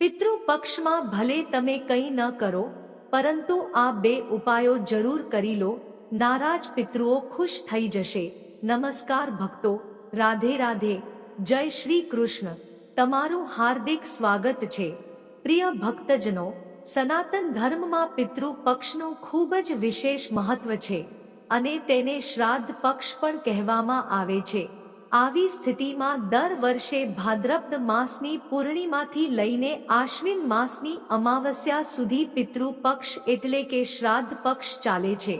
પિતૃ પક્ષમાં ભલે તમે કંઈ ન કરો, પરંતુ આ બે ઉપાયો જરૂર કરી લો. નારાજ પિતૃઓ ખુશ થઈ જશે. નમસ્કાર ભક્તો, રાધે રાધે. જય શ્રી કૃષ્ણ. તમારું હાર્દિક સ્વાગત છે. પ્રિય ભક્તજનો, સનાતન ધર્મમાં પિતૃ પક્ષનું ખૂબ જ વિશેષ મહત્વ છે અને તેને શ્રાદ્ધ પક્ષ પણ કહેવામાં આવે છે. આવી સ્થિતિમાં દર વર્ષે ભાદ્રપદ માસની પૂર્ણિમાથી લઈને આશ્વિન માસની અમાવસ્યા સુધી પિતૃ પક્ષ એટલે કે શ્રાદ્ધ પક્ષ ચાલે છે.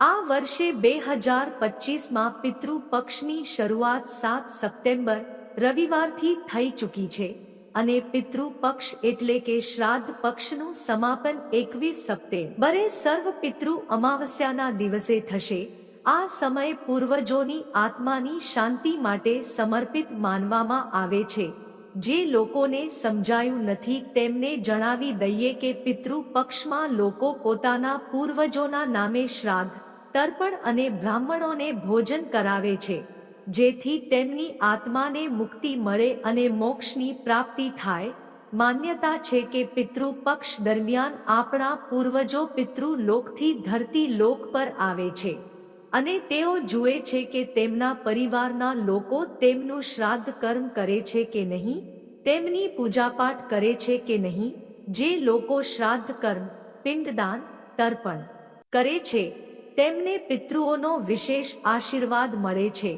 આ વર્ષે બે હજાર પચીસમાં પિતૃ પક્ષની શરૂઆત સાત સપ્ટેમ્બર, રવિવારથી થઈ ચૂકી છે અને પિતૃ પક્ષ એટલે કે શ્રાદ્ધ પક્ષનું સમાપન એકવીસ સપ્ટેમ્બરે સર્વ પિતૃ અમાવસ્યાના દિવસે થશે. આ સમય પૂર્વજોની આત્માની શાંતિ માટે સમર્પિત માનવામાં આવે છે. જે લોકોને સમજાયું નથી, તેમને જણાવી દઈએ કે પિતૃ પક્ષમાં લોકો પોતાના પૂર્વજોના નામે શ્રાદ્ધ, તર્પણ અને બ્રાહ્મણોને ભોજન કરાવે છે, જેથી તેમની આત્માને મુક્તિ મળે અને મોક્ષની પ્રાપ્તિ થાય. માન્યતા છે કે પિતૃ પક્ષ દરમિયાન આપણા પૂર્વજો પિતૃ લોકથી ધરતી લોક પર આવે છે. અને તેઓ જુએ છે કે તેમના પરિવારના લોકો તેમનું શ્રાદ્ધ કર્મ કરે છે કે નહીં, તેમની પૂજાપાઠ કરે છે કે નહીં, જે લોકો શ્રાદ્ધ કર્મ, પિંડદાન, તર્પણ કરે છે, તેમને પિતૃઓનો વિશેષ આશીર્વાદ મળે છે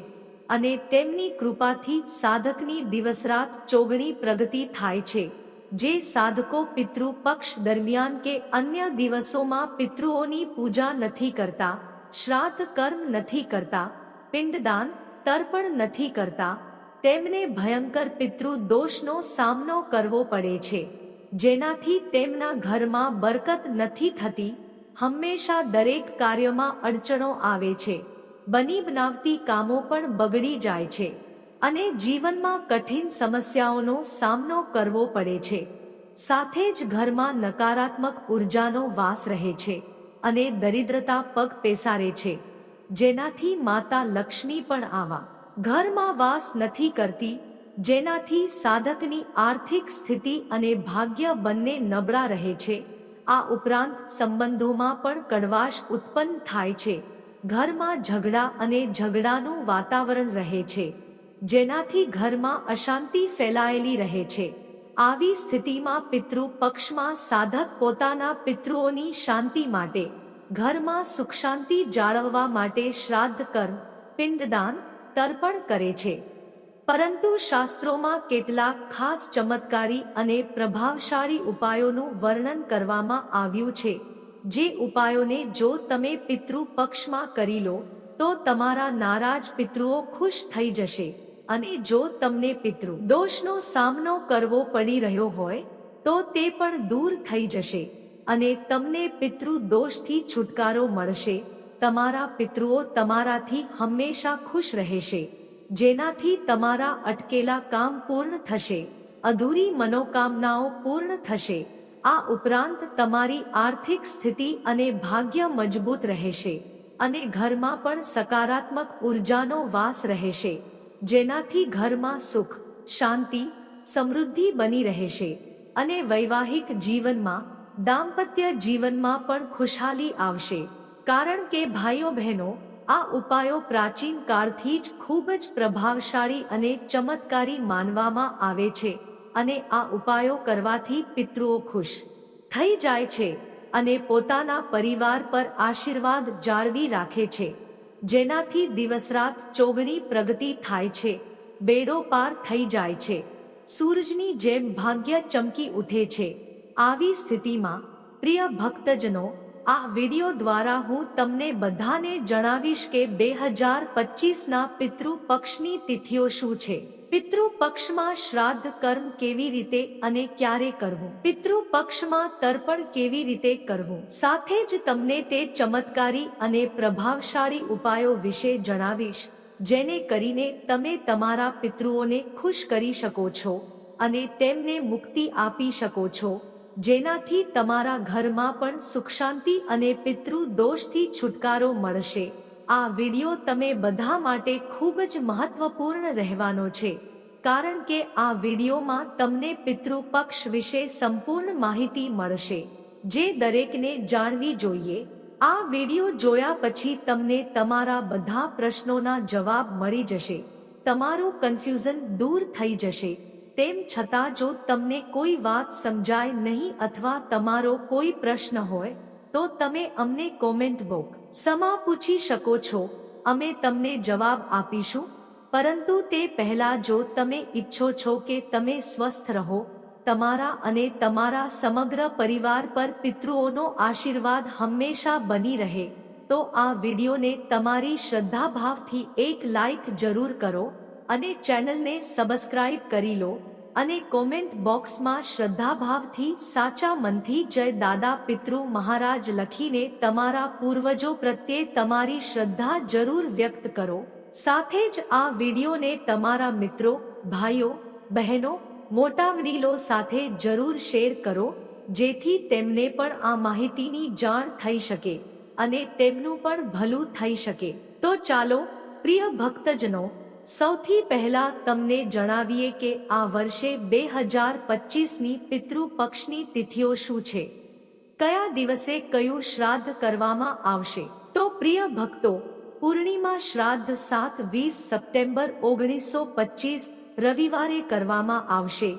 અને તેમની કૃપાથી સાધકની દિવસરાત ચોગણી પ્રગતિ થાય છે, જે સાધકો પિતૃ પક્ષ દરમિયાન કે અન્ય દિવસોમાં પિતૃઓની પૂજા નથી કરતા શ્રાદ્ધ કર્મ નથી કરતા, પિંડદાન, તર્પણ નથી કરતા, તેમને ભયંકર પિતૃ દોષનો સામનો કરવો પડે છે, જેનાથી તેમના ઘરમાં બરકત નથી થતી, હંમેશા દરેક કાર્યમાં અડચણો આવે છે બની બનાવતી કામો પણ બગડી જાય છે, અને જીવનમાં કઠિન સમસ્યાઓનો સામનો કરવો પડે છે, સાથે જ ઘરમાં નકારાત્મક ઉર્જાનો વાસ રહે છે. અને દરિદ્રતા પગ પેસારે છે. જેનાથી માતા લક્ષ્મી પણ આવા. ઘરમાં વાસ નથી કરતી, જેનાથી સાધકની આર્થિક સ્થિતિ અને ભાગ્ય બંને નબળા રહે છે. આ ઉપરાંત સંબંધોમાં પણ કડવાશ ઉત્પન્ન થાય છે. ઘરમાં ઝઘડા અને ઝઘડાનું વાતાવરણ રહે છે, જેનાથી ઘરમાં અશાંતિ ફેલાયેલી રહે છે. આવી સ્થિતિમાં પિતૃ પક્ષમાં સાધક પોતાના પિતૃઓની શાંતિ માટે, ઘરમાં સુખ શાંતિ જાળવવા માટે શ્રાદ્ધ કર્મ પિંડદાન, તર્પણ કરે છે. પરંતુ શાસ્ત્રોમાં કેટલાક ખાસ ચમત્કારી અને પ્રભાવશાળી ઉપાયોનું વર્ણન કરવામાં આવ્યું છે, જે ઉપાયોને જો તમે પિતૃ પક્ષમાં કરી લો, તો તમારા નારાજ પિતૃઓ ખુશ થઈ જશે. અને જો તમને પિતૃ દોષનો સામનો કરવો પડી રહ્યો હોય, તો તે પણ દૂર થઈ જશે અને તમને પિતૃ દોષથી છુટકારો મળશે. તમારા પિતૃઓ તમારાથી હંમેશા ખુશ રહેશે, જેનાથી તમારા અટકેલા કામ પૂર્ણ થશે, અધૂરી મનોકામનાઓ પૂર્ણ થશે. આ ઉપરાંત તમારી આર્થિક સ્થિતિ અને ભાગ્ય મજબૂત રહેશે અને ઘરમાં પણ સકારાત્મક ઉર્જાનો વાસ રહેશે. જેનાથી ઘરમાં સુખ, શાંતિ, સમૃદ્ધિ બની રહેશે અને વૈવાહિક જીવનમાં, દાંપત્ય જીવનમાં પણ ખુશહાલી આવશે. કારણ કે ભાઈઓ બહેનો, આ ઉપાયો પ્રાચીન કાળથી જ ખૂબ જ પ્રભાવશાળી અને ચમત્કારી માનવામાં આવે છે અને આ ઉપાયો કરવાથી પિતૃઓ ખુશ થઈ જાય છે અને પોતાના પરિવાર પર આશીર્વાદ જાળવી રાખે છે. જેનાથી દિવસરાત ચોગણી પ્રગતિ થાય છે, બેડો પાર થઈ જાય છે. સૂરજની જેમ ભાગ્ય ચમકી ઉઠે છે. આવી સ્થિતિમાં, પ્રિય ભક્તજનો, આ વિડિયો દ્વારા હું તમને બધાને જણાવીશ કે બે હજાર પચીસના પિતૃ પક્ષની તિથિઓ શું છે. પિતૃ પક્ષમાં શ્રાદ્ધ કર્મ કેવી રીતે અને ક્યારે કરવું? પિતૃ પક્ષમાં તર્પણ કેવી રીતે કરવું? સાથે જ તમને તે ચમત્કારી અને પ્રભાવશાળી ઉપાયો વિશે જણાવીશ, જેને કરીને તમે તમારા પિતૃઓને ખુશ કરી શકો છો અને તેમને મુક્તિ આપી શકો છો, જેનાથી તમારા ઘરમાં પણ સુખ શાંતિ અને પિતૃ દોષથી છુટકારો મળશે. આ વિડિયો તમે બધા માટે ખૂબ જ મહત્વપૂર્ણ રહેવાનો છે, કારણ કે આ વિડીયોમાં તમને પિતૃપક્ષ વિશે સંપૂર્ણ માહિતી મળશે, જે દરેકને જાણવી જોઈએ. આ વીડિયો જોયા પછી તમને તમારા બધા પ્રશ્નોના જવાબ મળી જશે, તમારું કન્ફ્યુઝન દૂર થઈ જશે. તેમ છતાં જો તમને કોઈ વાત સમજાય નહીં અથવા તમારો કોઈ પ્રશ્ન હોય તો તમે અમને કોમેન્ટ બોક સમા પૂછી શકો છો. અમે તમને જવાબ આપીશું. પરંતુ તે પહેલા જો તમે ઈચ્છો છો કે તમે સ્વસ્થ રહો, તમારા અને તમારા સમગ્ર પરિવાર પર પિતૃઓનો આશીર્વાદ હંમેશા બની રહે, તો આ વિડીયોને તમારી શ્રદ્ધાભાવથી એક લાઈક જરૂર કરો અને ચેનલને સબસ્ક્રાઇબ કરી લો. અને કોમેન્ટ બોક્સમાં શ્રદ્ધાભાવથી સાચા મનથી જય દાદા પિતૃ મહારાજ લખીને તમારા પૂર્વજો પ્રત્યે તમારી શ્રદ્ધા જરૂર વ્યક્ત કરો. સાથે જ આ વિડીયોને તમારા મિત્રો, ભાઈઓ, બહેનો, મોટા વડીલો સાથે જરૂર શેર કરો, જેથી તેમને પણ આ માહિતીની જાણ થઈ શકે અને તેમનું પણ ભલું થઈ શકે. તો ચાલો, પ્રિય ભક્તજનો સૌથી પહેલા તમને જણાવીએ કે આ વર્ષે બે હજાર પચીસની પિતૃપક્ષની તિથિઓ શું છે? કયા દિવસે કયું શ્રાદ્ધ કરવામાં આવશે? તો પ્રિય ભક્તો, પૂર્ણિમા શ્રાદ્ધ સાત વીસ સપ્ટેમ્બર ઓગણીસો પચીસ રવિવારે કરવામાં આવશે.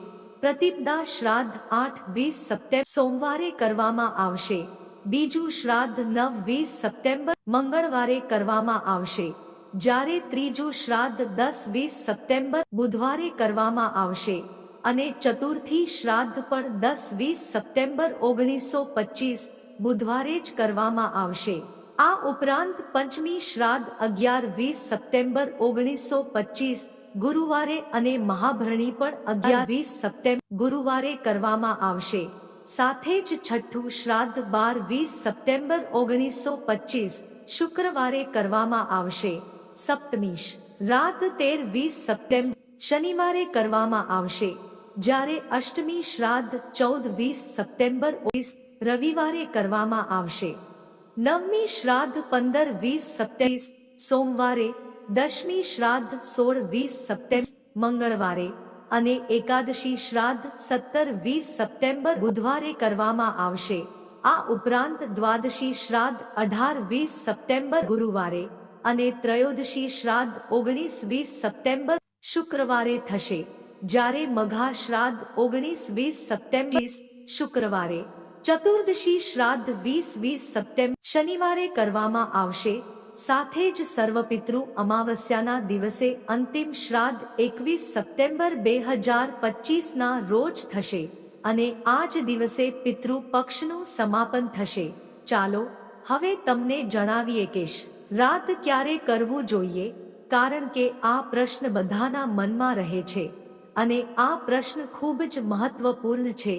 પ્રતિપદા શ્રાદ્ધ આઠ વીસ સપ્ટેમ્બર સોમવારે કરવામાં આવશે. બીજું શ્રાદ્ધ નવ વીસ સપ્ટેમ્બર મંગળવારે કરવામાં આવશે. જ્યારે ત્રીજું શ્રાદ્ધ દસ વીસ સપ્ટેમ્બર બુધવારે કરવામાં આવશે અને ચતુર્થી શ્રાદ્ધ પણ દસ વીસ સપ્ટેમ્બર ઓગણીસો પચીસ બુધવારે જ કરવામાં આવશે. આ ઉપરાંત પંચમી શ્રાદ્ધ અગિયાર વીસ સપ્ટેમ્બર ઓગણીસો પચીસ ગુરુવારે અને મહાભરણી પણ અગિયાર વીસ સપ્ટેમ્બર ગુરુવારે કરવામાં આવશે. સાથે જ છઠ્ઠું શ્રાદ્ધ બાર વીસ સપ્ટેમ્બર ઓગણીસો પચીસ શુક્રવારે કરવામાં આવશે. સપ્તમીશ. રાત તેર વીસ સપ્ટેમ્બર શનિવારે કરવામાં આવશે. જ્યારે અષ્ટમી શ્રાદ્ધ ચૌદ વીસ સપ્ટેમ્બર ઓગણીસ રવિવારે કરવામાં આવશે. નવમી શ્રાદ્ધ પંદર વીસ સપ્ટેમ્બર સોમવારે દશમી શ્રાદ્ધ સોળ વીસ સપ્ટેમ્બર મંગળવારે અને એકાદશી શ્રાદ્ધ સત્તર વીસ સપ્ટેમ્બર બુધવારે કરવામાં આવશે. આ ઉપરાંત દ્વાદશી શ્રાદ્ધ અઢાર વીસ સપ્ટેમ્બર ગુરુવારે અને ત્રયોદશી શ્રાદ્ધ ઓગણીસ વીસ સપ્ટેમ્બર શુક્રવારે થશે. જ્યારે મઘા શ્રાદ્ધ ઓગણીસ વીસ સપ્ટેમ્બર શુક્રવારે. ચતુર્દશી શ્રાદ્ધ વીસ વીસ સપ્ટેમ્બર શનિવારે કરવામાં આવશે. સાથે જ સર્વપિતૃ અમાવસ્યાના દિવસે અંતિમ શ્રાદ્ધ એકવીસ સપ્ટેમ્બર બે હજાર પચીસના રોજ થશે અને આ જ દિવસે પિતૃ પક્ષનું સમાપન થશે. ચાલો, હવે તમને જણાવીએ કે રાત ક્યારે કરવું જોઈએ? કારણ કે આ પ્રશ્ન બધાના મનમાં રહે છે અને આ પ્રશ્ન ખૂબ જ મહત્વપૂર્ણ છે.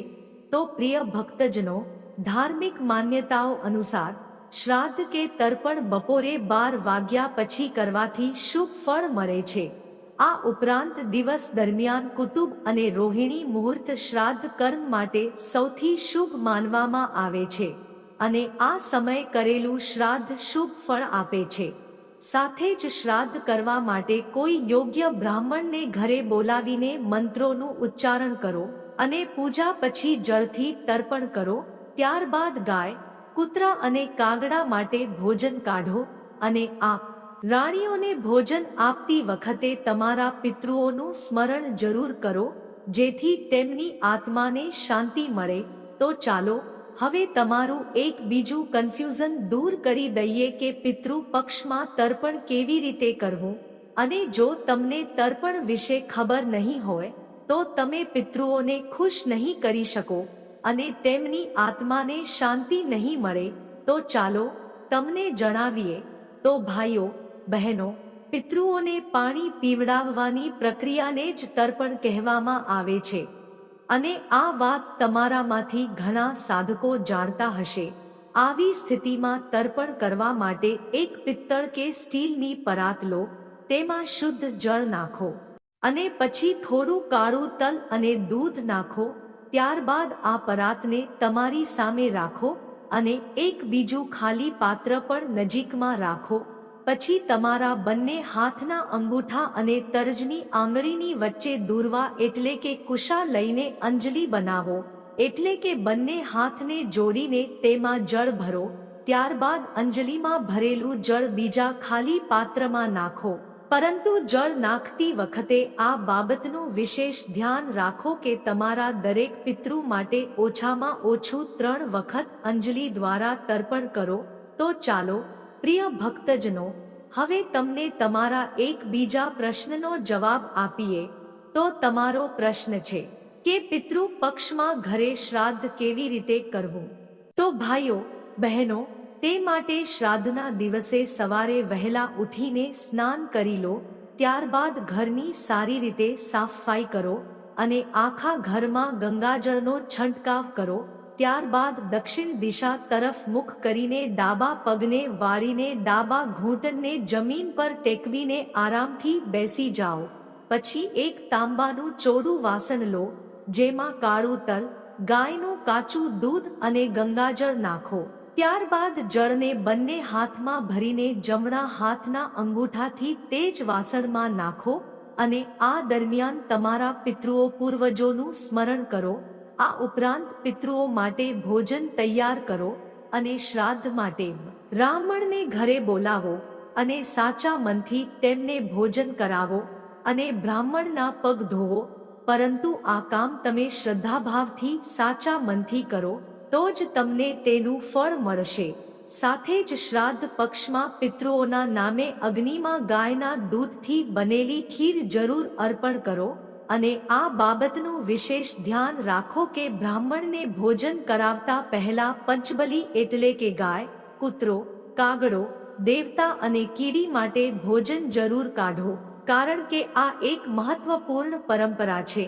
તો પ્રિય ભક્તજનો, ધાર્મિક માન્યતાઓ અનુસાર, શ્રાદ્ધ કે તર્પણ બપોરે બાર વાગ્યા પછી કરવાથી શુભ ફળ મળે છે. આ ઉપરાંત દિવસ દરમિયાન કુતુબ અને રોહિણી મુહૂર્ત શ્રાદ્ધ કર્મ માટે સૌથી શુભ માનવામાં આવે છે. અને આ સમય કરેલું શ્રાદ્ધ શુભ ફળ આપે છે. સાથે જ શ્રાદ્ધ કરવા માટે કોઈ યોગ્ય બ્રાહ્મણને ઘરે બોલાવીને મંત્રોનું ઉચ્ચારણ કરો અને પૂજા પછી જળથી તર્પણ કરો. ત્યારબાદ ગાય, કૂતરા અને કાગડા માટે ભોજન કાઢો અને આ રાણીઓને ભોજન આપતી વખતે તમારા પિતૃઓનું સ્મરણ જરૂર કરો. જેથી તેમની આત્માને શાંતિ મળે. તો ચાલો હવે તમારું એક બીજું કન્ફ્યુઝન દૂર કરી દઈએ કે પિતૃ પક્ષમાં તર્પણ કેવી રીતે કરવું? અને જો તમને તર્પણ વિશે ખબર નહીં હોય, તો તમે પિતૃઓને ખુશ નહીં કરી શકો અને તેમની આત્માને શાંતિ નહીં મળે, તો ચાલો તમને જણાવીએ. તો ભાઈઓ, બહેનો, પિતૃઓને પાણી પીવડાવવાની પ્રક્રિયાને જ તર્પણ કહેવામાં આવે છે. અને આ વાત તમારામાંથી ઘણા સાધકો જાણતા હશે. આવી સ્થિતિમાં તર્પણ કરવા માટે એક પિત્તળ કે સ્ટીલની પરાત લો, તેમાં શુદ્ધ જળ નાખો. અને પછી થોડું કાળું તલ અને દૂધ નાખો, ત્યારબાદ આ પરાતને તમારી સામે રાખો અને એક બીજું ખાલી પાત્ર પણ નજીકમાં રાખો. પછી તમારા બંને હાથના અંગૂઠા અને તર્જની આંગળીની વચ્ચે દૂરવા એટલે કે કુશા લઈને અંજલિ બનાવો, એટલે કે બંને હાથને જોડીને તેમાં જળ ભરો, ત્યારબાદ અંજલિમાં ભરેલું જળ બીજા ખાલી પાત્રમાં નાખો. પરંતુ જળ નાખતી વખતે આ બાબતનું વિશેષ ધ્યાન રાખો કે તમારા દરેક પિતૃ માટે ઓછામાં ઓછું ત્રણ વખત અંજલિ દ્વારા તર્પણ કરો, તો ચાલો પ્રિય ભક્તજનો, હવે તમને તમારા એક બીજા પ્રશ્નનો જવાબ આપીએ, તો તમારો પ્રશ્ન છે, કે પિતૃ પક્ષમાં ઘરે શ્રાદ્ધ કેવી રીતે કરવું? તો ભાઈઓ, બહેનો, તે માટે શ્રાદ્ધના દિવસે સવારે વહેલા ઉઠીને સ્નાન કરી લો, ત્યારબાદ ઘરની સારી રીતે સાફસફાઈ કરો અને આખા ઘરમાં ગંગાજળનો છંટકાવ કરો ત્યારબાદ દક્ષિણ દિશા તરફ મુખ કરીને ડાબા પગને વાળીને ડાબા ઘૂંટણને જમીન પર ટેકવીને આરામથી બેસી જાઓ. પછી એક તાંબાનું ચોડું વાસણ લો, જેમાં કાળું તલ, ગાયનું કાચું દૂધ અને ગંગાજળ નાખો. ત્યારબાદ જળને બંને હાથમાં ભરીને જમણા હાથના અંગૂઠાથી તે જ વાસણમાં નાખો અને આ દરમિયાન તમારા પિતૃઓ પૂર્વજોનું સ્મરણ કરો. આ ઉપરાંત પિતૃઓ માટે ભોજન તૈયાર કરો અને શ્રાદ્ધ માટે બ્રાહ્મણને ઘરે બોલાવો અને સાચા મનથી તેમને ભોજન કરાવો અને બ્રાહ્મણના પગ ધોવો. પરંતુ આ કામ તમે શ્રદ્ધાભાવથી, સાચા મનથી કરો, તો જ તમને તેનું ફળ મળશે. સાથે જ શ્રાદ્ધ પક્ષમાં પિતૃઓના નામે અગ્નિમાં ગાયના દૂધથી બનેલી ખીર જરૂર અર્પણ કરો. અને આ બાબતનું વિશેષ ધ્યાન રાખો કે બ્રાહ્મણને ભોજન કરાવતા પહેલા પંચબલી એટલે કે ગાય, કૂતરો, કાગડો, દેવતા અને કીડી માટે ભોજન જરૂર કાઢો, કારણ કે આ એક મહત્વપૂર્ણ પરંપરા છે.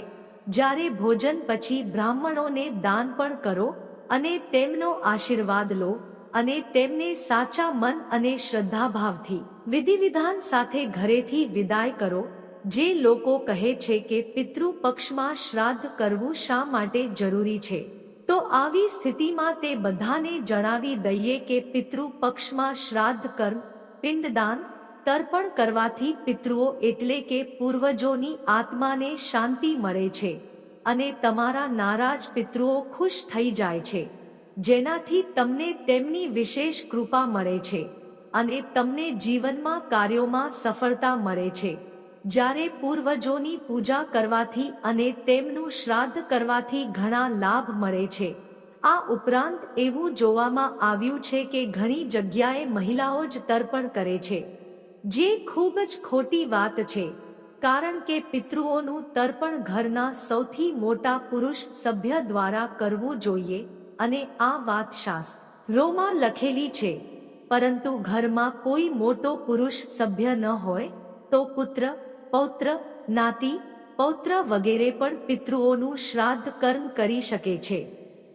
જ્યારે ભોજન પછી બ્રાહ્મણોને દાન પણ કરો અને તેમનો આશીર્વાદ લો અને તેમને સાચા મન અને શ્રદ્ધાભાવથી, વિધિવિધાન સાથે ઘરેથી વિદાય કરો જે લોકો કહે છે કે પિતૃ પક્ષમાં શ્રાદ્ધ કરવું શા માટે જરૂરી છે? તો આવી સ્થિતિમાં તે બધાને જણાવી દઈએ કે પિતૃ પક્ષમાં શ્રાદ્ધ કર્મ, પિંડદાન, તર્પણ કરવાથી પિતૃઓ એટલે કે પૂર્વજોની આત્માને શાંતિ મળે છે અને તમારા નારાજ પિતૃઓ ખુશ થઈ જાય છે, જેનાથી તમને તેમની વિશેષ કૃપા મળે છે અને તમને જીવનમાં કાર્યોમાં સફળતા મળે છે. જ્યારે પૂર્વજોની પૂજા કરવાથી અને તેમનું શ્રાદ્ધ કરવાથી ઘણા લાભ મળે છે. આ ઉપરાંત એવું જોવામાં આવ્યું છે કે ઘણી જગ્યાએ મહિલાઓ જ તર્પણ કરે છે. જે ખૂબ જ ખોટી વાત છે. કારણ કે પિતૃઓનું તર્પણ ઘરના સૌથી મોટા પુરુષ સભ્ય દ્વારા કરવું જોઈએ અને આ વાત શાસ્ત્રોમાં લખેલી છે. પરંતુ ઘરમાં કોઈ મોટો પુરુષ સભ્ય ન હોય, તો પુત્ર પૌત્ર, નાતી, પૌત્ર વગેરે પણ પિતૃઓનું શ્રાદ્ધ કર્મ કરી શકે છે.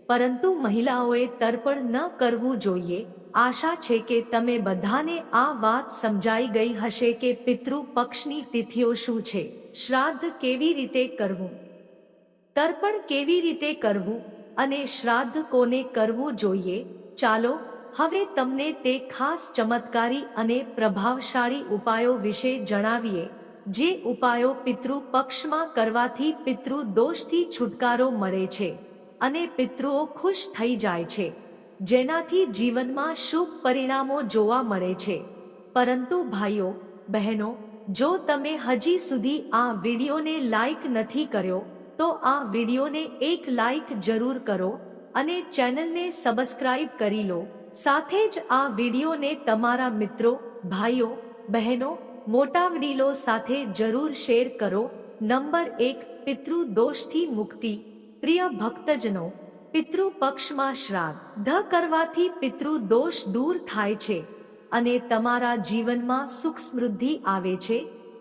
પરંતુ મહિલાઓએ તર્પણ ન કરવું જોઈએ. આશા છે કે તમે બધાને આ વાત સમજાઈ ગઈ હશે કે પિતૃ પક્ષની તિથિઓ શું છે. શ્રાદ્ધ કેવી રીતે કરવું? તર્પણ કેવી રીતે કરવું? અને શ્રાદ્ધ કોને કરવું જોઈએ? ચાલો, હવે તમને તે ખાસ ચમત્કારી અને પ્રભાવશાળી ઉપાયો વિશે જણાવીએ. જે ઉપાયો પિતૃ પક્ષમાં કરવાથી પિતૃ દોષથી છુટકારો મળે છે અને પિતૃઓ ખુશ થઈ જાય છે, જેનાથી જીવનમાં શુભ પરિણામો જોવા મળે છે. પરંતુ ભાઈઓ, બહેનો, જો તમે હજી સુધી આ વિડીયોને લાઈક નથી કર્યો, તો આ વિડીયોને એક લાઈક જરૂર કરો અને ચેનલને સબસ્ક્રાઈબ કરી લો. સાથે જ આ વિડીયોને તમારા મિત્રો, ભાઈઓ, બહેનો મોટા વડીલો સાથે જરૂર શેર કરો. નંબર એક પિતૃ દોષથી મુક્તિ. પ્રિય ભક્તજનો પિતૃ પક્ષમાં શ્રાદ્ધ કરવાથી પિતૃ દોષ દૂર થાય છે અને તમારા જીવનમાં સુખ સમૃદ્ધિ આવે છે.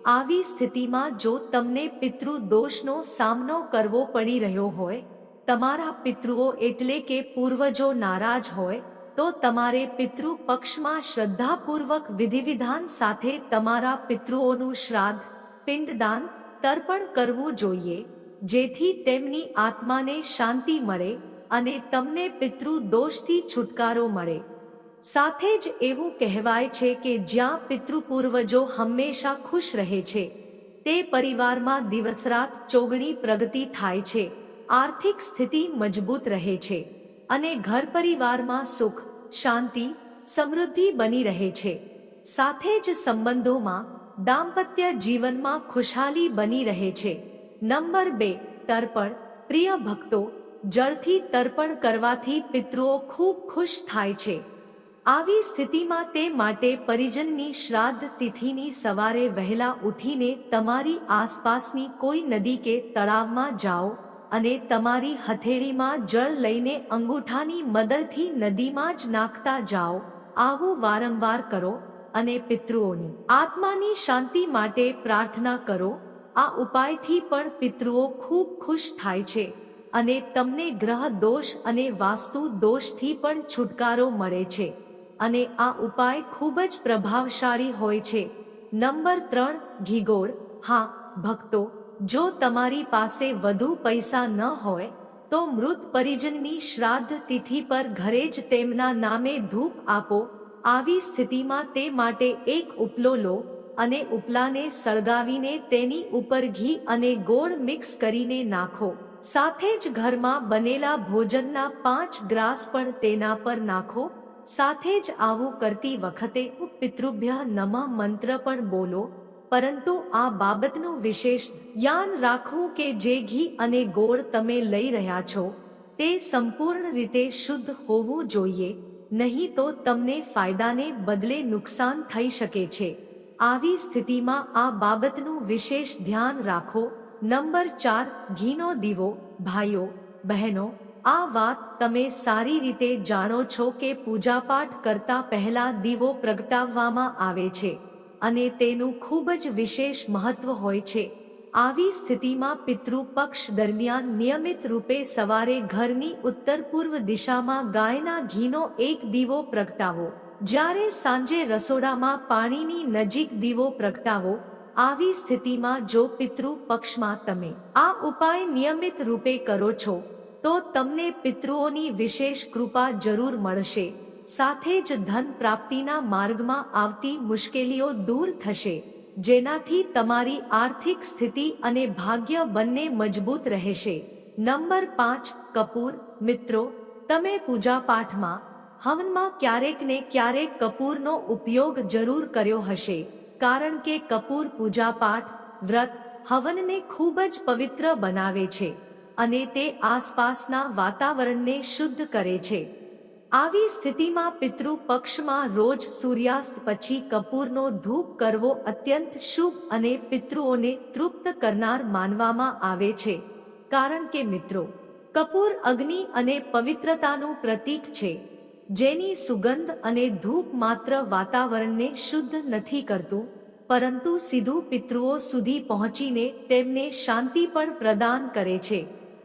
આવી સ્થિતિમાં જો તમને પિતૃ દોષનો સામનો કરવો પડી રહ્યો હોય, તમારા પિતૃઓ એટલે કે પૂર્વજો નારાજ હોય તો તમારે પિતૃ પક્ષમાં શ્રદ્ધાપૂર્વક વિધિવિધાન સાથે તમારા પિતૃઓનું શ્રાદ્ધ, પિંડદાન, તર્પણ કરવું જોઈએ, જેથી તેમની આત્માને શાંતિ મળે અને તમને પિતૃ દોષથી છુટકારો મળે. સાથે જ એવું કહેવાય છે કે જ્યાં પિતૃપૂર્વજો હંમેશા ખુશ રહે છે, તે પરિવારમાં દિવસરાત ચોગણી પ્રગતિ થાય છે, આર્થિક સ્થિતિ મજબૂત રહે છે. અને ઘર પરિવારમાં સુખ, શાંતિ, સમૃદ્ધિ બની રહે છે. સાથે જ સંબંધોમાં દાંપત્ય જીવનમાં ખુશહાલી બની રહે છે. નંબર બે, તર્પણ. પ્રિય ભક્તો, જળથી તર્પણ કરવાથી પિતૃઓ ખૂબ ખુશ થાય છે. આવી સ્થિતિમાં તે માટે પરિજનની શ્રાદ્ધ તિથિની સવારે વહેલા ઉઠીને તમારી આસપાસની કોઈ નદી કે તળાવમાં જાઓ. અને તમારી હથેળીમાં જળ લઈને અંગૂઠાની મદદથી નદીમાં જ નાખતા જાઓ. આવું વારંવાર કરો અને પિતૃઓની આત્માની શાંતિ માટે પ્રાર્થના કરો. આ ઉપાયથી પણ પિતૃઓ ખૂબ ખુશ થાય છે અને તમને ગ્રહ દોષ અને વાસ્તુ દોષથી પણ છુટકારો મળે છે. અને આ ઉપાય ખૂબ જ પ્રભાવશાળી હોય છે. નંબર ત્રણ, ઘીગોળ. હા, ભક્તો જો તમારી પાસે વધુ પૈસા ન હોય, તો મૃત પરિજનની શ્રાદ્ધ તિથિ પર ઘરે જ તેમના નામે ધૂપ આપો. આવી સ્થિતિમાં તે માટે એક ઉપલો લો અને ઉપલાને સળગાવીને તેની ઉપર ઘી અને ગોળ મિક્સ કરીને નાખો. સાથે જ ઘરમાં બનેલા ભોજનના પાંચ ગ્રાસ પણ તેના પર નાખો. સાથે જ આવું કરતી વખતે પિતૃભ્ય, નમઃ મંત્ર પણ બોલો. પરંતુ આ બાબતનું વિશેષ ધ્યાન રાખવું કે જે ઘી અને ગોળ તમે લઈ રહ્યા છો, તે સંપૂર્ણ રીતે શુદ્ધ હોવું જોઈએ, નહીં તો તમને ફાયદાને બદલે નુકસાન થઈ શકે છે. આવી સ્થિતિમાં આ બાબતનું વિશેષ ધ્યાન રાખો. નંબર ચાર, ઘીનો દીવો. ભાઈઓ, બહેનો, આ વાત તમે સારી રીતે જાણો છો કે પૂજાપાઠ કરતા પહેલા દીવો પ્રગટાવવામાં આવે છે. અને તેનું ખૂબ જ વિશેષ મહત્વ હોય છે. આવી સ્થિતિમાં પિતૃ પક્ષ દરમિયાન નિયમિત રૂપે સવારે ઘરની ઉત્તર પૂર્વ દિશામાં ગાયના ઘીનો એક દીવો પ્રગટાવો. જ્યારે સાંજે રસોડામાં પાણીની નજીક દીવો પ્રગટાવો. આવી સ્થિતિમાં જો પિતૃ પક્ષમાં તમે આ ઉપાય નિયમિત રૂપે કરો છો, તો તમને પિતૃઓની વિશેષ કૃપા જરૂર મળશે. સાથે જ ધન પ્રાપ્તિના માર્ગમાં આવતી મુશ્કેલીઓ દૂર થશે, જેનાથી તમારી આર્થિક સ્થિતિ અને ભાગ્ય બંને મજબૂત રહેશે. નંબર પાંચ, કપૂર, મિત્રો, તમે પૂજા પાઠમાં હવનમાં ક્યારેક ને ક્યારેક કપૂરનો ઉપયોગ જરૂર કર્યો હશે, કારણ કે કપૂર પૂજા પાઠ વ્રત, હવનને ખૂબ જ પવિત્ર બનાવે છે, અને તે આસપાસના વાતાવરણને શુદ્ધ કરે છે. આવી સ્થિતિમાં પિતૃ પક્ષમાં રોજ સૂર્યાસ્ત પછી કપૂરનો ધૂપ કરવો અત્યંત શુભ અને પિતૃઓને તૃપ્ત કરનાર માનવામાં આવે છે. કારણ કે મિત્રો, કપૂર અગ્નિ અને પવિત્રતાનું પ્રતીક છે. જેની સુગંધ અને ધૂપ માત્ર વાતાવરણને શુદ્ધ નથી કરતું, પરંતુ સીધું પિતૃઓ સુધી પહોંચીને તેમને શાંતિ પણ પ્રદાન કરે છે.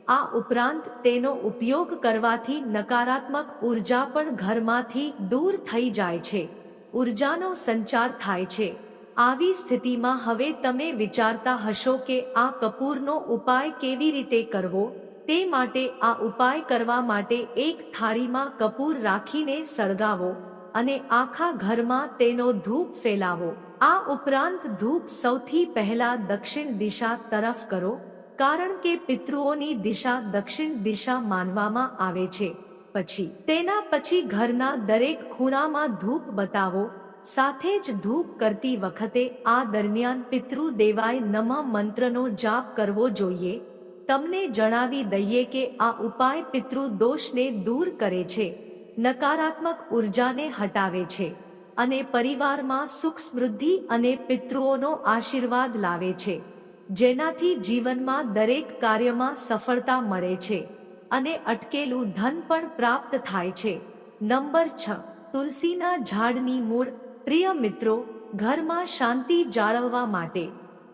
આ ઉપરાંત તેનો ઉપયોગ કરવાથી નકારાત્મક ઊર્જા પણ ઘરમાંથી દૂર થઈ જાય છે. ઉર્જાનો સંચાર થાય છે. આવી સ્થિતિમાં હવે તમે વિચારતા હશો કે આ કપૂરનો ઉપાય કેવી રીતે કરવો? તે માટે આ ઉપાય કરવા માટે એક થાળીમાં કપૂર રાખીને સળગાવો અને આખા ઘરમાં તેનો ધૂપ ફેલાવો. આ ઉપરાંત ધૂપ સૌથી પહેલા દક્ષિણ દિશા તરફ કરો. કારણ કે પિતૃઓની દિશા દક્ષિણ દિશા માનવામાં આવે છે. પછી, તેના પછી ઘરના દરેક ખૂણામાં ધૂપ બતાવો. સાથે જ ધૂપ કરતી વખતે આ દરમિયાન પિતૃ દેવાય નમઃ મંત્રનો જાપ કરવો જોઈએ. તમને જણાવી દઈએ કે આ ઉપાય પિતૃ દોષને દૂર કરે છે, નકારાત્મક ઉર્જાને હટાવે છે અને પરિવારમાં સુખ સમૃદ્ધિ અને પિતૃઓનો આશીર્વાદ લાવે છે. જેનાથી જીવનમાં દરેક કાર્યમાં સફળતા મળે છે અને અટકેલું ધન પણ પ્રાપ્ત થાય છે. નંબર છ, તુલસીના ઝાડની મૂળ. પ્રિય મિત્રો, ઘરમાં શાંતિ જાળવવા માટે,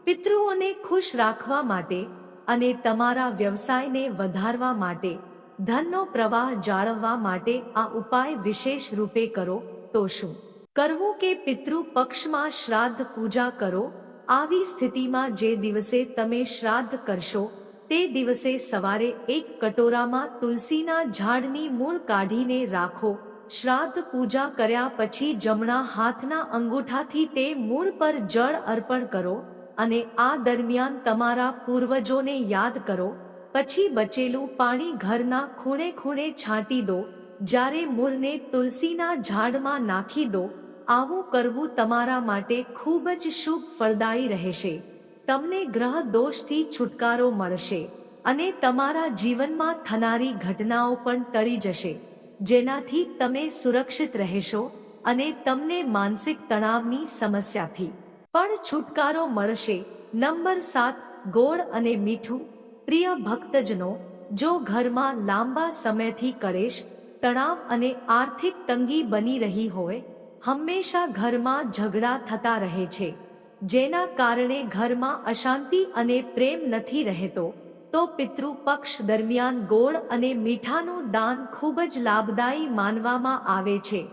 પિતૃઓને ખુશ રાખવા માટે અને તમારા વ્યવસાયને વધારવા માટે, ધનનો પ્રવાહ જાળવવા માટે આ ઉપાય વિશેષ રૂપે કરો તો શું? કરવું કે પિતૃ પક્ષમાં શ્રાદ્ધ પૂજા કરો આવી સ્થિતિમાં જે દિવસે તમે શ્રાદ્ધ કરશો, તે દિવસે સવારે એક કટોરામાં તુલસીના ઝાડની મૂળ કાઢીને રાખો. શ્રાદ્ધ પૂજા કર્યા પછી જમણા હાથના અંગૂઠાથી તે મૂળ પર જળ અર્પણ કરો અને આ દરમિયાન તમારા પૂર્વજોને યાદ કરો. પછી બચેલું પાણી ઘરના ખૂણે ખૂણે છાંટી દો. જ્યારે મૂળને તુલસીના ઝાડમાં નાખી દો આવું કરવું તમારા માટે ખૂબ જ શુભ ફળદાયી રહેશે. તમને ગ્રહ દોષથી છુટકારો મળશે અને તમારા જીવનમાં થનારી ઘટનાઓ પણ ટળી જશે. જેનાથી તમે સુરક્ષિત રહેશો અને તમને માનસિક તણાવની સમસ્યાથી. પણ છુટકારો મળશે. નંબર સાત, ગોળ અને મીઠું. પ્રિય ભક્તજનો, જો ઘરમાં લાંબા સમયથી કળેશ, તણાવ અને આર્થિક તંગી બની રહી હોય હંમેશા ઘરમાં ઝઘડા થતા રહે છે. જેના કારણે ઘરમાં અશાંતિ અને પ્રેમ નથી રહેતો, તો પિતૃ પક્ષ દરમિયાન ગોળ અને મીઠાનું દાન ખૂબ જ લાભદાયી માનવામાં આવે છે.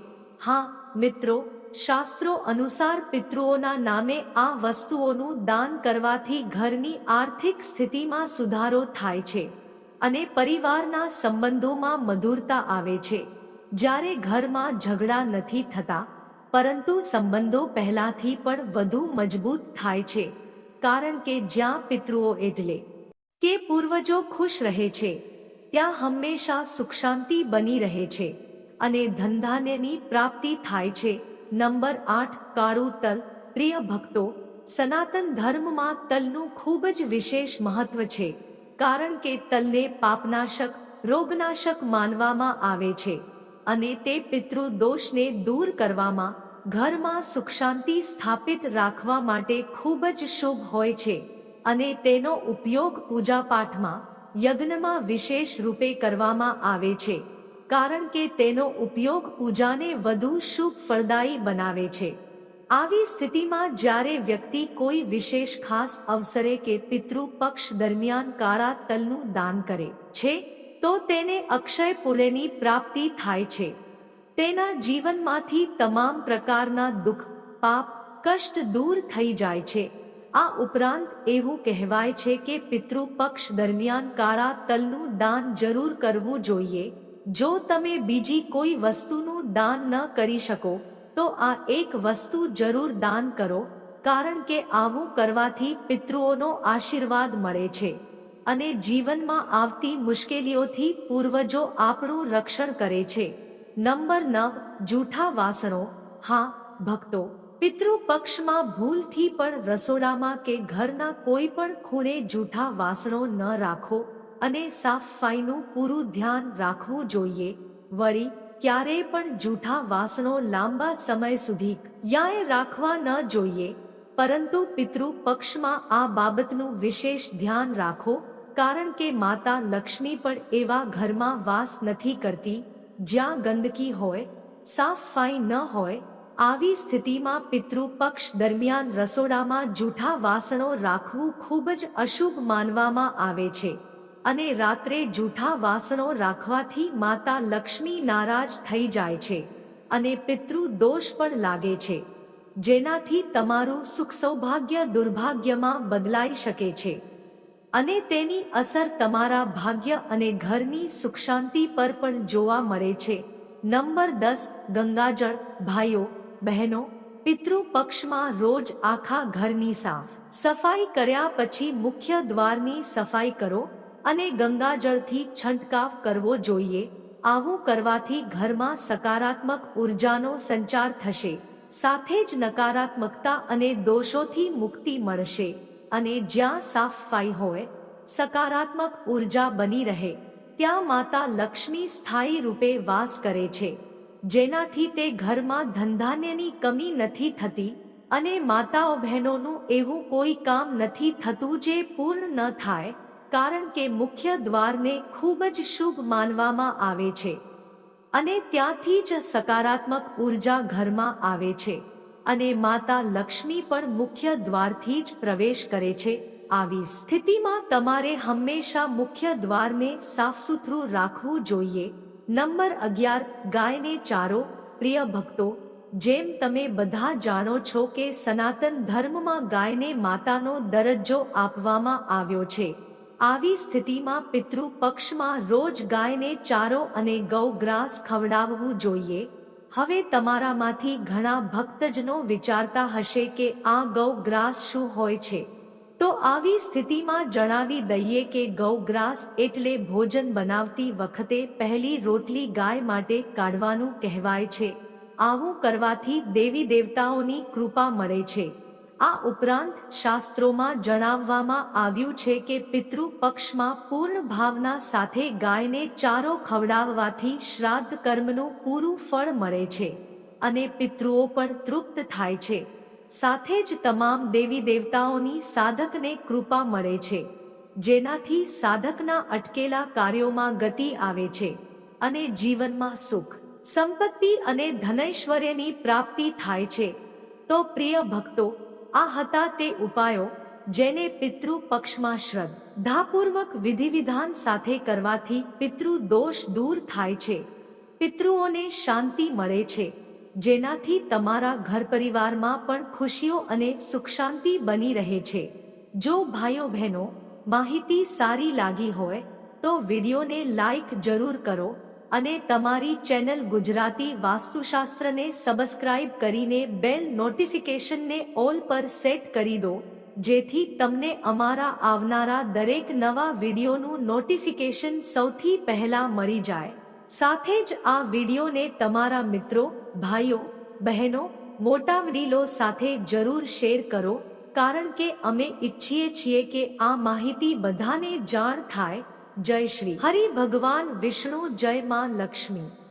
હા, મિત્રો, શાસ્ત્રો અનુસાર પિતૃઓના નામે આ વસ્તુઓનું દાન કરવાથી ઘરની આર્થિક સ્થિતિમાં સુધારો થાય છે અને પરિવારના સંબંધોમાં મધુરતા આવે છે. જ્યારે ઘરમાં ઝઘડા નથી થતા પરંતુ સંબંધો પહેલાથી પણ વધુ મજબૂત થાય છે, કારણ કે જ્યાં પિતૃઓ એટલે કે પૂર્વજો ખુશ રહે છે, ત્યાં હંમેશા સુખ શાંતિ બની રહે છે અને ધનધાન્યની પ્રાપ્તિ થાય છે. નંબર આઠ, કાળું તલ, પ્રિય ભક્તો, સનાતન ધર્મમાં તલનું ખૂબ જ વિશેષ મહત્વ છે, કારણ કે તલને પાપનાશક, રોગનાશક માનવામાં આવે છે અને તે પિતૃ દોષને દૂર કરવામાં ઘરમાં સુખ શાંતિ સ્થાપિત રાખવા માટે ખૂબ જ શુભ હોય છે અને તેનો ઉપયોગ પૂજાપાઠમાં, યજ્ઞમાં વિશેષ રૂપે કરવામાં આવે છે. કારણ કે તેનો ઉપયોગ પૂજાને વધુ શુભ ફળદાયી બનાવે છે. આવી સ્થિતિમાં જ્યારે વ્યક્તિ કોઈ વિશેષ ખાસ અવસરે કે પિતૃ પક્ષ દરમિયાન કાળા તલનું દાન કરે છે, તો તેને અક્ષય પુણ્યની પ્રાપ્તિ થાય છે. તેના જીવનમાંથી તમામ પ્રકારના દુઃખ, પાપ, કષ્ટ દૂર થઈ જાય છે. આ ઉપરાંત એવું કહેવાય છે કે પિતૃ પક્ષ દરમિયાન કાળા તલનું દાન જરૂર કરવું જોઈએ. જો તમે બીજી કોઈ વસ્તુનું દાન ન કરી શકો, તો આ એક વસ્તુ જરૂર દાન કરો, કારણ કે આવું કરવાથી પિતૃઓનો આશીર્વાદ મળે છે. અને જીવનમાં આવતી મુશ્કેલીઓથી પૂર્વજો આપણું રક્ષણ કરે છે. નંબર નવ જૂઠા વાસણો, હા, ભક્તો પિતૃ પક્ષમાં ભૂલથી પણ રસોડામાં કે ઘરના કોઈ પણ ખૂણે જૂઠા વાસણો ન રાખો અને સાફસફાઈનું પૂરું ધ્યાન રાખવું જોઈએ. વળી, ક્યારેય પણ જૂઠા વાસણો લાંબા સમય સુધી યાએ રાખવા ન જોઈએ. પરંતુ પિતૃ પક્ષમાં આ બાબતનું વિશેષ ધ્યાન રાખો, કારણ કે માતા લક્ષ્મી પણ એવા ઘરમાં વાસ નથી કરતી. જ્યાં ગંદકી હોય સાફ સફાઈ ન હોય, આવી સ્થિતિમાં પિતૃ પક્ષ દરમિયાન રસોડામાં જૂઠા વાસણો રાખવું ખૂબ જ અશુભ માનવામાં આવે છે અને રાત્રે જૂઠા વાસણો રાખવાથી માતા લક્ષ્મી નારાજ થઈ જાય છે અને પિતૃ દોષ પણ લાગે છે, જેનાથી તમારું સુખ સૌભાગ્ય દુર્ભાગ્યમાં બદલાઈ શકે છે. અને તેની અસર તમારા ભાગ્ય અને ઘરની સુખ શાંતિ પર પણ જોવા મળે છે. નંબર દસ, ગંગાજળ, ભાઈઓ, બહેનો પિતૃ પક્ષમાં રોજ આખા ઘરની સાફ સફાઈ કર્યા પછી મુખ્ય દ્વારની સફાઈ કરો અને ગંગાજળથી છંટકાવ કરવો જોઈએ. આવું કરવાથી ઘરમાં સકારાત્મક ઉર્જાનો સંચાર થશે, સાથે જ નકારાત્મકતા અને દોષોથી મુક્તિ મળશે. અને જ્યાં સાફ સફાઈ હોય, સકારાત્મક ઊર્જા બની રહે, ત્યાં માતા લક્ષ્મી સ્થાયી રૂપે વાસ કરે છે. જેનાથી તે ઘરમાં ધનધાન્યની કમી નથી થતી અને માતાઓ બહેનોનું એવું કોઈ કામ નથી થતું જે પૂર્ણ ન થાય, કારણ કે મુખ્ય દ્વારને ખૂબ જ શુભ માનવામાં આવે છે. અને ત્યાંથી જ સકારાત્મક ઊર્જા ઘરમાં આવે છે. અને માતા લક્ષ્મી પણ મુખ્ય દ્વારથી જ પ્રવેશ કરે છે. આવી સ્થિતિમાં તમારે હંમેશા મુખ્ય દ્વારને સાફ સુથરું રાખવું જોઈએ. નંબર અગિયાર, ગાયને ચારો. પ્રિય ભક્તો, જેમ તમે બધા જાણો છો કે સનાતન ધર્મમાં ગાયને માતાનો દરજ્જો આપવામાં આવ્યો છે. આવી સ્થિતિમાં પિતૃ પક્ષમાં રોજ ગાયને ચારો અને ગૌગ્રાસ ખવડાવવું જોઈએ. હવે તમારામાંથી ઘણા ભક્તજનો વિચારતા હશે કે આ ગૌગ્રાસ શું હોય છે. તો આવી સ્થિતિમાં જણાવી દઈએ કે ગૌગ્રાસ એટલે ભોજન બનાવતી વખતે પહેલી રોટલી ગાય માટે કાઢવાનું કહેવાય છે. આવું કરવાથી દેવી દેવતાઓની કૃપા મળે છે. આ ઉપરાંત શાસ્ત્રોમાં જણાવવામાં આવ્યું છે કે પિતૃ પક્ષમાં પૂર્ણ ભાવના સાથે ગાયને ચારો ખવડાવવાથી શ્રાદ્ધ કર્મનું પૂરું ફળ મળે છે અને પિતૃઓ પણ તૃપ્ત થાય છે. સાથે જ તમામ દેવી દેવતાઓની સાધકને કૃપા મળે છે, જેનાથી સાધકના અટકેલા કાર્યોમાં ગતિ આવે છે અને જીવનમાં સુખ, સંપત્તિ અને ધનૈશ્વર્યની પ્રાપ્તિ થાય છે. તો પ્રિય ભક્તો આ હતા તે ઉપાયો જેને પિતૃ પક્ષમાં શ્રદ્ધાપૂર્વક વિધિવિધાન સાથે કરવાથી પિતૃ દોષ દૂર થાય છે. પિતૃઓને શાંતિ મળે છે. જેનાથી તમારા ઘર પરિવારમાં પણ ખુશીઓ અને સુખ શાંતિ બની રહે છે. જો ભાઈઓ બહેનો માહિતી સારી લાગી હોય, તો વિડીયોને લાઈક જરૂર કરો અને તમારી ચેનલ ગુજરાતી વાસ્તુશાસ્ત્રને સબસ્ક્રાઇબ કરીને બેલ નોટિફિકેશનને ઓલ પર સેટ કરી દો, જેથી તમને અમારા આવનારા દરેક નવા વિડીયોનું નોટિફિકેશન સૌથી પહેલા મળી જાય. સાથે જ આ વિડીયોને તમારા મિત્રો, ભાઈઓ, બહેનો, મોટા વડીલો સાથે જરૂર શેર કરો, કારણ કે અમે ઈચ્છીએ છીએ કે આ માહિતી બધાને જાણ થાય જય શ્રી. હરિ ભગવાન વિષ્ણુ જય માં લક્ષ્મી.